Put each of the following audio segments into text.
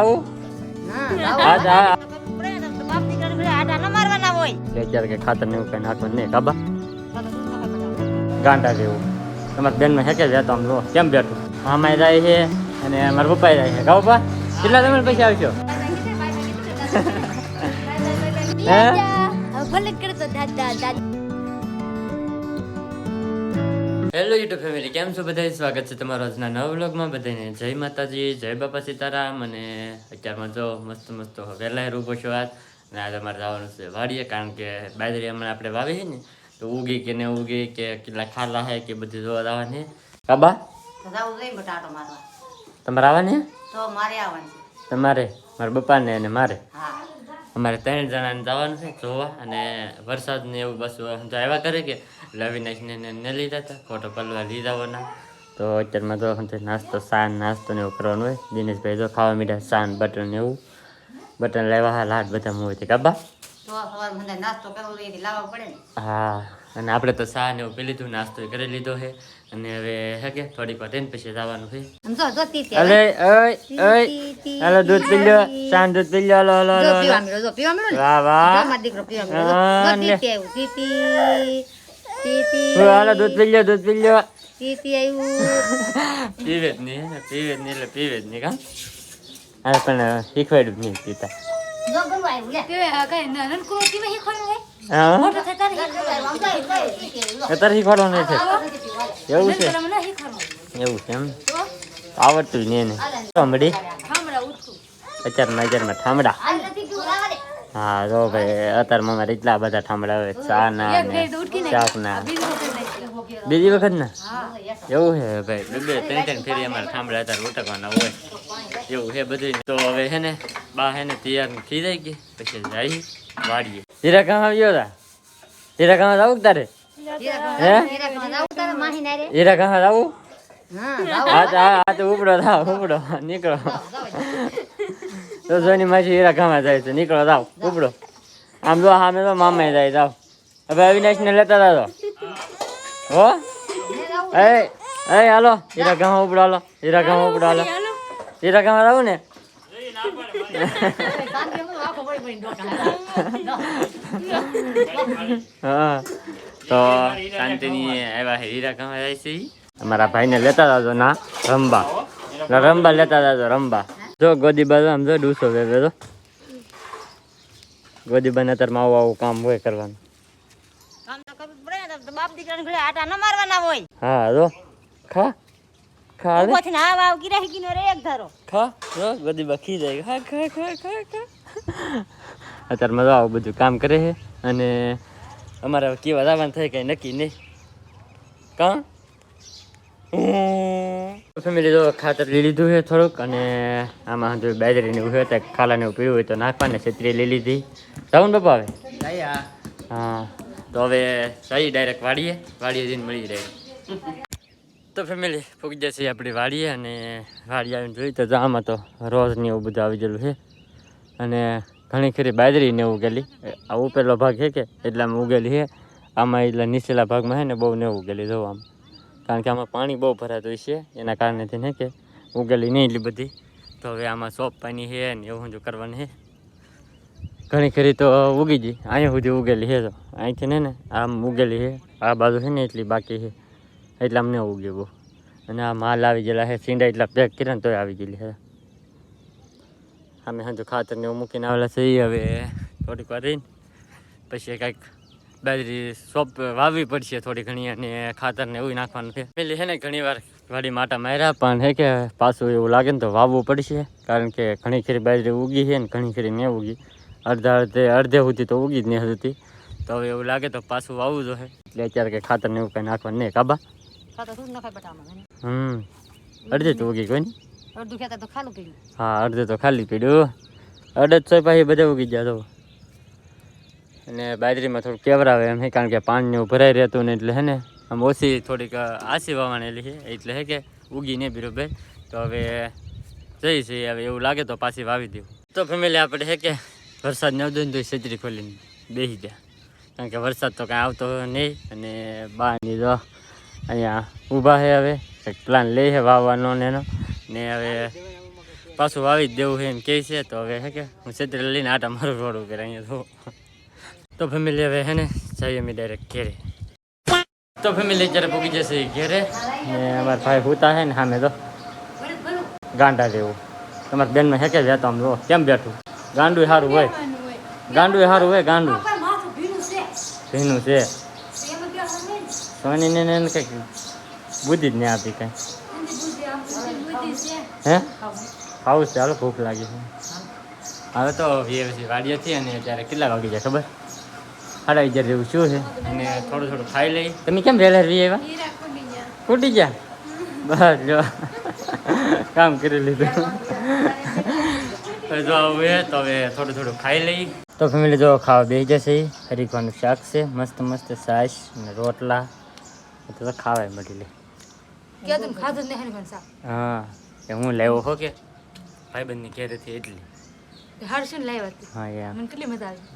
આવું આ આ અત્યારે કે ખાતર ને એવું કઈ નાખવાનું નહીં કાબા ગાંડા જેવું. તમારા બેનમાં હેકે જતો આમ લો. કેમ બેઠું? આમાં જાય છે અને મારા પપ્પાએ જાય છે. કા પપ્પા કેટલા તમે પૈસા આવશો? હે? હેલો યુટ્યુબ ફેમિલી કેમ છો? બધા સ્વાગત છે તમારો આજના નવા વ્લોગમાં. બધાને જય માતાજી જય બાપા સીતારામ. અને અત્યારમાં જો મસ્ત મસ્ત વહેલા રૂપો છો આજ. અને આજે અમારે જવાનું છે વાડીએ કારણ કે બાજરી હમણાં આપણે વાવી છે ને તો ઉગી કે ને ઉગી કે કેટલા ખાલા હે કે બધું જોવા આવવાની કાબા? તમારે આવવાની તમારે? મારા પપ્પાને અને મારે? હા. અમારે ત્રણ જણાને જવાનું છે જોવા અને વરસાદ ને એવું બસ આવ્યા કરે કે એટલે ને લીધા હતા ફોટો પલવા લીધાવાના તો અત્યારમાં જો શું નાસ્તો સાન નાસ્તો ને એવું કરવાનું હોય. દિનેશભાઈ જો ખાવા મીઠા સાન બટર ને એવું. બટર લેવા હા લાટ બધા હોય છે કાબા હા. અને આપણે તો સા ને પી લીધું નાસ્તો કરી લીધો છે. અને હવે હે કે થોડીક વાર રહીને પછી જવાનું છે. અરે ઓય ઓય હાલો દૂધ પી લો સાન દૂધ પી લો હાલો હાલો હાલો પીવા મળ્યો જો પીવા મળ્યો વાહ વાહ. મારો દીકરો પીવા મળ્યો હા, તીતી આવ્યું તીતી તીતી હાલો દૂધ પી લો દૂધ પી લો તીતી આવ્યું. પીવે જ નહીં ને પીવે જ નહીં એટલે પીવે જ નહીં કા? અરે પણ શીખવાડ્યું જ નહીં પીતા. અત્યારે શીખવાડવાનું છે. એવું છે? એવું છે એમ? આવડતું જ નહીં ઠામડી? અત્યારમાં અત્યારમાં ઠામડા. હા જો ભાઈ અત્યારે અમારે એટલા બધા ઠામડા હોય. ચા ના ને શાક ના. બીજી વખત ના? એવું છે ભાઈ. બે બે ત્રણ ત્રણ ફેરી અમારે ઠામડા અત્યારે ઉટકવાના હોય. એવું છે બધું તો હવે છે ને બા હે ને તૈયાર થઈ જાય કે? પછી જાય વાડીએ. હીરા કામ આવ્યો હતા હીરા કામ આવું તારે? હે? હીરા કામ આવું હા, હા તો હા હા તો ઉપડો થાવ ઉપડો. નીકળો. તો જોની માસી હીરા કામ જાય છે. નીકળો થાવ ઉપડો. આમ જો સામે તો મામા જાય જાવ હવે અવિનાશ ને લેતા જાવ હો? એ એ હાલો. હીરા ગામ ઉપડો હાલો. હીરા ગામ ઉપડો હાલો. હીરા ગામ આવું ને? હા. તો શાંતિની આવ્યા હીરા ગામ જાય છે. અમારા ભાઈને લેતા જાજો ના રંબા. રંબા લેતા જાજો રંબા. જો ગોદી બાજુ આમ જો ડૂસો વેવે તો ગોદી બાને અત્યારે આવું આવું કામ હોય કરવાનું. કામ બાપ દીકરાને આટા ન મારવાના હોય. હા જો. ખા. ખા લે ઊભો થઈને આવ આવ કીરા રે એક ધારો. ખા? જો બધી બખી જાય. ખા ખા ખા ખા ખા. અત્યારે મજા આવું બધું કામ કરે છે અને અમારે કેવા જવાનું થાય કઈ નક્કી નહીં. કા? ફેમિલી જો ખાતર લઈ લીધું છે થોડુંક અને આમાં જો બાજરીને ઊભી હોય તો ખાલાને પીવું હોય તો નાખવાને છત્રી લઈ લીધી. જાઉં બાપા હવે? હા. તો હવે સહી ડાયરેક્ટ વાડીએ. વાડીએ જઈને મળી રહે તો ફેમિલી પૂગી જશે આપણી વાડીએ અને વાડી આવીને જોઈએ તો આમાં તો રોજ ને એવું બધું આવી ગયેલું છે. અને ઘણી ખરી બાજરી ને ઉગેલી આ ઉપેલો ભાગ છે કે એટલામાં ઉગેલી છે. આમાં એટલા નીચેલા ભાગમાં છે ને બહુ ને ઉગેલી જોવા આમ. કારણ કે આમાં પાણી બહુ ભરાતું છે, એના કારણેથી ને કે ઉગેલી નહીં એટલી બધી. તો હવે આમાં સોપ પાણી છે ને એવું જો કરવાનું છે. ઘણી ખરી તો ઉગી ગઈ. અહીંયા સુધી ઉગેલી છે તો અહીંથી ને આમ ઉગેલી છે. આ બાજુ છે ને એટલી બાકી છે. એટલે અમને ઉગી બહુ અને આ માલ આવી ગયેલા છે, સીંડા એટલા પેક કર્યા ને તોય આવી ગયેલી છે. અમે હજુ ખાતર ને એવું મૂકીને આવેલા છે હવે થોડીક વાર રહીને પછી કાંઈક બાજરી સોપ વાવવી પડશે થોડી ઘણી અને ખાતર ને એવું નાખવાનું છે. પેલી છે ને ઘણી વાર વાડી માટા માર્યા, પણ હે કે પાછું એવું લાગે ને તો વાવવું પડશે, કારણ કે ઘણી ખરી બાજરી ઉગી છે ને ઘણી ખરી નહીં ઉગી. અડધા અડધે અડધે સુધી તો ઉગી જ નહીં હતી તો હવે એવું લાગે તો પાછું વાવવું જોઈએ એટલે અત્યારે કંઈ ખાતર ને એવું કંઈ નાખવાનું નહીં કાબા ખાતો શું નખાય બટામાં હમ. અડધે તો ઉગી કોઈ અડધું ખેતર તો ખાલું પીડ્યું. હા અડધે તો ખાલી પીડ્યું. અડધ સો પાછી બધા ઉગી ગયા તો. અને બાજરીમાં થોડું કેવરાવે એમ કારણ કે પાણી એવું ભરાઈ રહેતું ને એટલે હે ને આમ ઓછી થોડીક આસી વાવાણેલી છે એટલે હે કે ઉગી નહીં બરોબર તો હવે જઈ છે હવે એવું લાગે તો પાછી વાવી દેવું. તો ફેમિલી આપણે હે કે વરસાદ ન આવતો ને તો છત્રી ખોલીને બેસી ગયા. કારણ કે વરસાદ તો કાંઈ આવતો નહીં અને બહારની જો અહીંયા ઊભા છે હવે. કંઈક પ્લાન લે છે વાવવાનો ને એનો. ને હવે પાછું વાવી જ દેવું છે એમ કહે છે. તો હવે હે કે હું છત્રી લઈને આટા મારું રોડ ઉપર અહીંયા તો. તો ફેમિલી હવે હે ને જઈએ અમે ડાયરેક્ટ ઘેરે. તો ફેમિલી જ્યારે પૂગી જશે ઘેરે. ને અમારા ભાઈ હુતા છે ને સામે તો. ગાંડા જેવું. તમારા બેનમાં હે કે વેતો આમ જો. કેમ બેઠું? ગાંડું સારું હોય. ગાંડું સારું હોય ગાંડું ભીનું છે. સોનીને એને કંઈક બુદ્ધિ જ નહીં આપી કંઈ. હે? ખાવું છે, હાલો ભૂખ લાગી છે. હવે તો વાડીએથી અને અત્યારે કેટલા વાગી જાય ખબર? સાડા અગિયાર જેવું શું છે? અને થોડું થોડું ખાઈ લઈ. તમે કેમ વહેલા વી આવ્યા? ફૂટી ગયા? બસ જો. કામ કરી લીધું. હવે જો આવું હે તો હવે થોડું થોડું ખાઈ લઈ. તો ફેમિલી જો ખાવા બેસી જશે હરીખવાનું શાક છે. મસ્ત મસ્ત સાસ અને રોટલા. તો ખાવાય મળી લે કેતું ખાધું જ નહીં પણ સાહેબ હા એ હું લેવો હો કે? ભાઈબંધની ઘેરેથી એટલી. હર્ષું લાવ્યા હતી હા યાર મને કેટલી મજા આવી.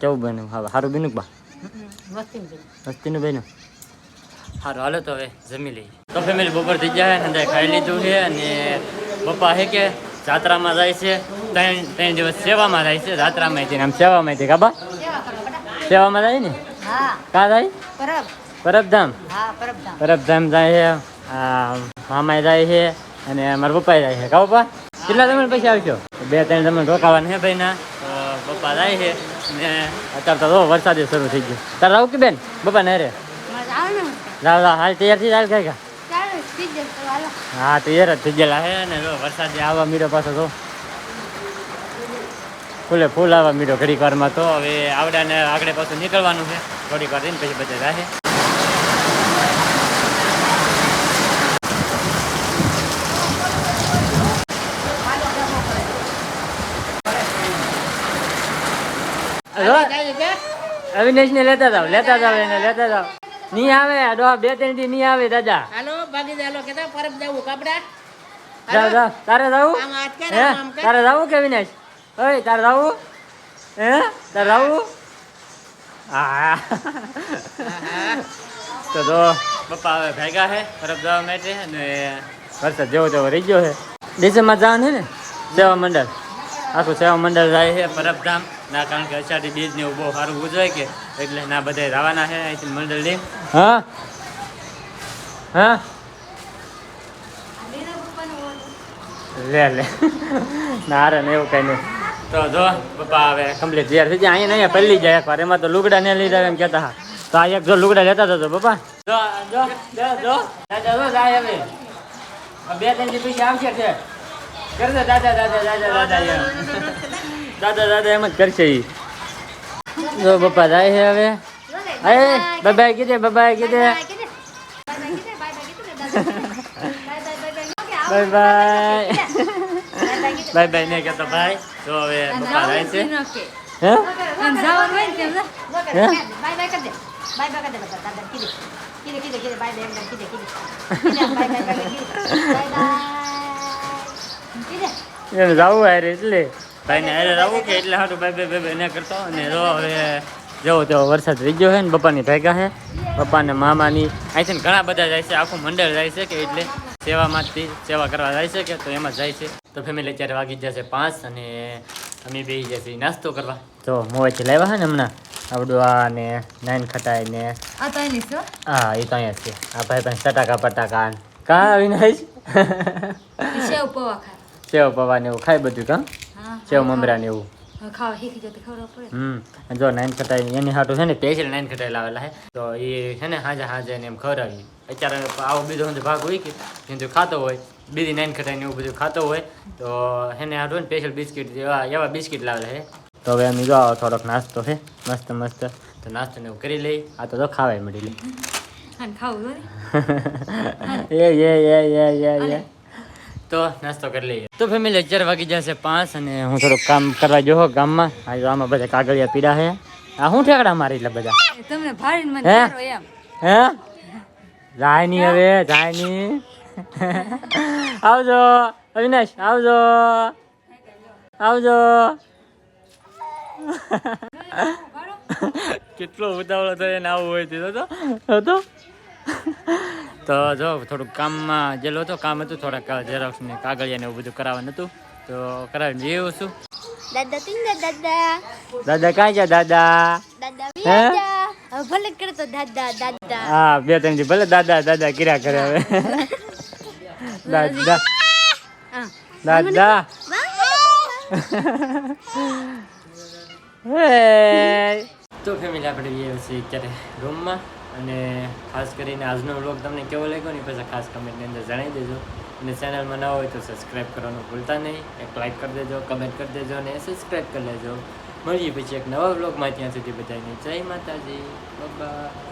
કેવું બન્યું? હા સારું બન્યું બા? વસ્તી વસ્તીનું બન્યું. સારું હાલો તો હવે જમી લઈએ. તો ફેમિલી બપોર થઈ જાય અને ખાઈ લીધું છે અને પપ્પા હે કે જાત્રામાં જાય છે. ત્રણ ત્રણ દિવસ સેવામાં જાય છે જાત્રામાં જઈને આમ સેવામાં જઈ કાબા સેવા સેવામાં જાય ને? હા. કા જાય? પરબ પરબધામ? પરબધામ. જાય છે આ મામાએ જાય છે અને મારા પપ્પાએ જાય છે. કા પપ્પા? કેટલા તમે પછી આવશો? બે ત્રણ તમે રોકાવાના છે ભાઈના. ના પપ્પા જાય છે ને અત્યારે તો વરસાદ શરૂ થઈ ગયો. તારે આવું કે બેન? પપ્પા ને રે જાવ જાવ હાલ તૈયાર થઈ જાય કઈ હા તૈયાર જ થઈ ગયેલા છે ને જો વરસાદ આવવા મીડો પાછો તો. ફૂલે ફૂલ આવવા મીડો ઘડીક વારમાં તો હવે આવડાને આગળ પાછું નીકળવાનું છે. થોડીક વાર રહીને પછી બધા જાય અવિનેશ ને લેતા જાવ લેતા જાવ એને લેતા જાવ નહીં આવે ડો બે ત્રણ દી નહીં આવે દાદા. હાલો ભાગી ચાલો કેતા પરબ જવું કપડા? જાવ જાવ તારે જાવું? હે. તારે જાવું કે અવિનાશ? ઓય તારે જાવું? હે? તારે જાવું? હા તો તો પપ્પા હવે ભેગા છે પરબ જવા માટે અને વરસાદ જેવો તેવો રહી ગયો છે. દેશમાં જવાનું છે ને સેવા મંડળ. આખું સેવા મંડળ જાય છે પરબધામ. ના કારણ કે અષાઢી બીજ ને એવું બહુ સારું ઉજવાય કે એટલે ના બધા રાવાના છે અહીંથી મંડળની હા? હા? લે લે. ના ને એવું કઈ નહીં. તો જો પપ્પા હવે કમ્પ્લીટ તૈયાર થઈ જાય અહીંયા અહીંયા પલ્લી જાય એકવાર. એમાં તો લુગડા ને લીધા એમ કહેતા હા તો આ એક જો લુગડા લેતા હતા તો પપ્પા. જો જો જો જો. હવે. આ બે ત્રણ દી પછી આવશે છે કર દે દાદા દાદા દાદા દાદા દાદા દાદા એમ જ કરશે ઈ જો પપ્પા જાય છે હવે અરે બાય કીધે બાય કીધે બાય બાય બાય બાય ને કહેતો ભાઈ તો હવે પપ્પા જાય છે હે જવાનું હોય ને તેમ બાય બાય કરી દે બાય બાય કરી દે દાદા કીધે કીધે કીધે બાય બાય કીધે કીધે બાય બાય બાય બાય એમ જવું હારે એટલે. ભાઈ ને હારે જવું કે એટલે હાટું ભાઈ ભાઈ ભાઈ ને કરતો અને જો હવે જેવો તેવો વરસાદ રહી ગયો છે ને પપ્પાની ભેગા છે. પપ્પાને મામાની અહીંથી ને ઘણા બધા જાય છે આખું મંડળ જાય છે કે એટલે સેવામાંથી સેવા કરવા જાય છે કે તો એમાં જાય છે. તો ફેમિલી અત્યારે વાગી જશે પાંચ અને અમે બે જશે નાસ્તો કરવા. તો મોવેથી લાવ્યા છે ને હમણાં આવડું આ ને નાઈન ખટાઈ ને. એની હા. એ તો અહીંયા જ છે. આ ભાઈ પણ સટાકા પટાકા કા સેવ પૌવા ખાય. સેવ પવા ને એવું ખાય બધું કા સેવ મમરા ને એવું. ખાવા. શીખી જાય ખબર પડે. હમ જો નાઈન ખટાઈ એની હાટું છે ને સ્પેશિયલ નાઈન ખટાઈ લાવેલા છે તો એ છે ને હાજે હાજે ને એમ ખવડાવી અત્યારે આવો બીજો ભાગ હોય કે જેને ખાતો હોય બીજી નાઈન ખટાઈ ને એવું બધું ખાતો હોય તો એને હાટું ને સ્પેશિયલ બિસ્કિટ એવા એવા બિસ્કિટ લાવેલા છે તો હવે અમે જો આવો થોડોક નાસ્તો છે મસ્ત મસ્ત. તો નાસ્તો ને એવું કરી લઈ આ તો જો ખાવાય મળી લઈ ખાવું એ એ એ એ એ એ. તો નાસ્તો કરી લઈએ. તો ફેમિલી અત્યારે વાગી જશે પાંચ અને હું થોડુંક કામ કરવા જોહો ગામમાં. આ જો આમાં બધા કાગળિયા પીડા છે. આ શું ઠેકડા મારી એટલે બધા? તમને ભાડીને મને હે? કરો એમ. હે? જાય ની હવે જાય ની આવજો અવિનાશ આવજો. આવજો. કેટલો ઉતાવળો થયો એને આવું હોય તે તો હતો તો જો થોડુંક કામમાં ગયેલો હતો કામ હતું થોડાક ઝેરોક્સ ને કાગળિયા ને એવું બધું કરાવવાનું હતું. તો કરાવી જેવું શું દાદા તું દાદા. દાદા કાંઈ ગયા દાદા? દાદા ભલે કરતો દાદા દાદા. હા બે ત્રણ ભલે દાદા દાદા કિરા કરે હવે. દાદા. દાદા. તો ફેમિલી આપણે જઈએ છીએ અત્યારે રૂમમાં અને ખાસ કરીને આજનો વ્લોગ તમને કેવો લાગ્યો ને પછી ખાસ કમેન્ટની અંદર જણાવી દેજો. અને ચેનલમાં ના હોય તો સબસ્ક્રાઈબ કરવાનું ભૂલતા નહીં. એક લાઈક કરી દેજો કમેન્ટ કરી દેજો અને સબસ્ક્રાઈબ કરી લેજો. મળીએ પછી એક નવા વ્લોગમાં ત્યાં સુધી બધાને જય માતાજી. બાય